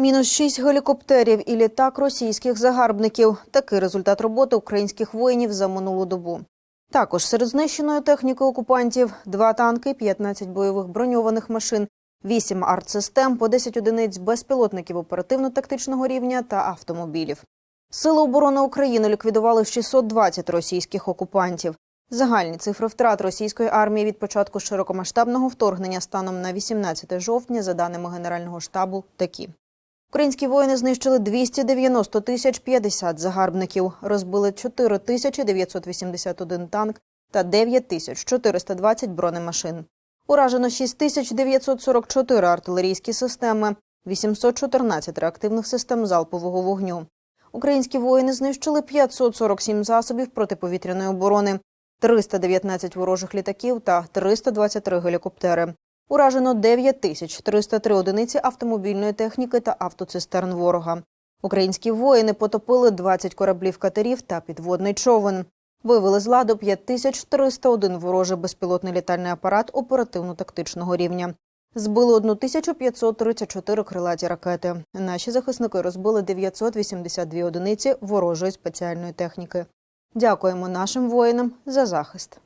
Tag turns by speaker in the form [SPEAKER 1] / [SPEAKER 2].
[SPEAKER 1] Мінус шість гелікоптерів і літак російських загарбників. Такий результат роботи українських воїнів за минулу добу. Також серед знищеної техніки окупантів два танки, 15 бойових броньованих машин, 8 артсистем, по 10 одиниць безпілотників оперативно-тактичного рівня та автомобілів. Сили оборони України ліквідували 620 російських окупантів. Загальні цифри втрат російської армії від початку широкомасштабного вторгнення станом на 18 жовтня, за даними Генерального штабу, такі. Українські воїни знищили 290 тисяч 50 загарбників, розбили 4 тисячі 981 танк та 9 тисяч 420 бронемашин. Уражено 6 тисяч 944 артилерійські системи, 814 реактивних систем залпового вогню. Українські воїни знищили 547 засобів протиповітряної оборони, 319 ворожих літаків та 323 гелікоптери. Уражено 9 тисяч 303 одиниці автомобільної техніки та автоцистерн ворога. Українські воїни потопили 20 кораблів катерів та підводний човен. Вивели з ладу 5301 ворожий безпілотний літальний апарат оперативно-тактичного рівня. Збили 1534 крилаті ракети. Наші захисники розбили 982 одиниці ворожої спеціальної техніки. Дякуємо нашим воїнам за захист.